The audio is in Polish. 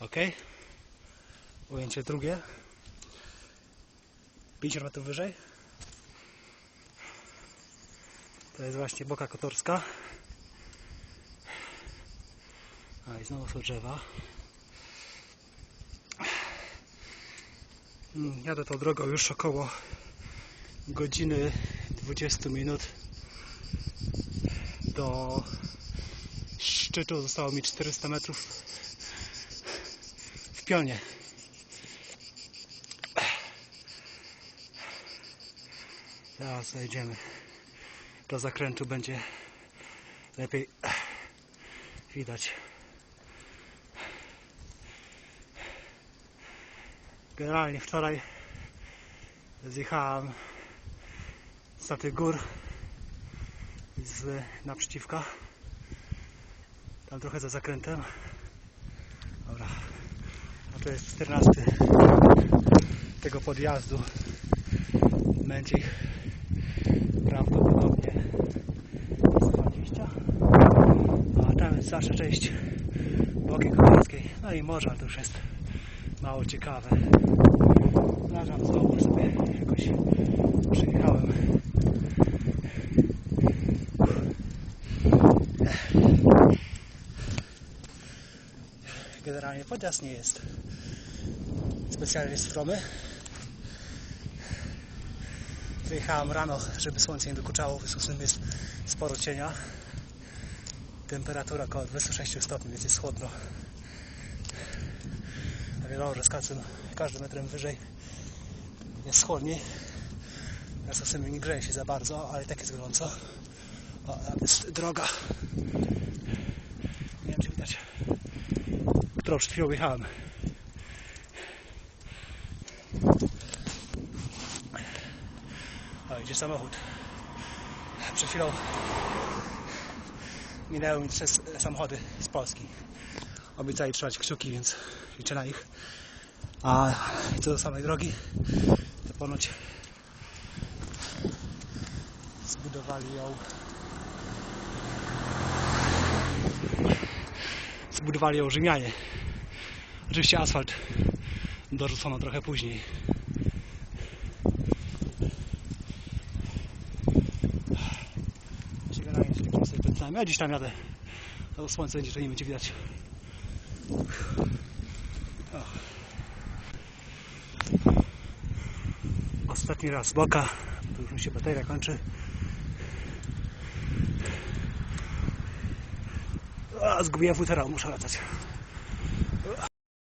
Ok. Ujęcie drugie. 50 metrów wyżej. To jest właśnie Boka Kotorska. A i znowu są drzewa. Mm, Jadę tą drogą już około godziny 20 minut do szczytu. Zostało mi 400 metrów pionie. Teraz zajdziemy do zakrętu, będzie lepiej widać. Generalnie wczoraj zjechałem z tych gór z naprzeciwka. Tam trochę za zakrętem. To jest 14 tego podjazdu. Męcich prawdopodobnie z 20. A tam jest zawsze część Boki Kotarskiej. No i morze, ale to już jest mało ciekawe. Plażam znowu sobie jakoś przyjechałem. Generalnie podjazd nie jest specjalnie stromy. Wyjechałem rano, żeby słońce nie dokuczało. W związku z tym jest sporo cienia. Temperatura około 26 stopni, więc jest chłodno. A wiadomo, że z każdym, każdym metrem wyżej jest chłodniej. Ja nie grzeje się za bardzo, ale i tak jest gorąco. O, jest droga. Nie wiem, czy widać, którą przed chwilą jechałem. O, idzie samochód. Przed chwilą minęły mi trzy samochody z Polski. Obiecali trzymać kciuki, więc liczę na ich. A co do samej drogi, to ponoć zbudowali ją zbudowali ją Rzymianie. Oczywiście asfalt dorzucono trochę później. Się generalnie tylko sobie pędzałem. Ja dziś tam jadę. To słońce będzie, to nie będzie widać. Ostatni raz boka. Tu już mi się bateria kończy. از گویا فوترا مشارطه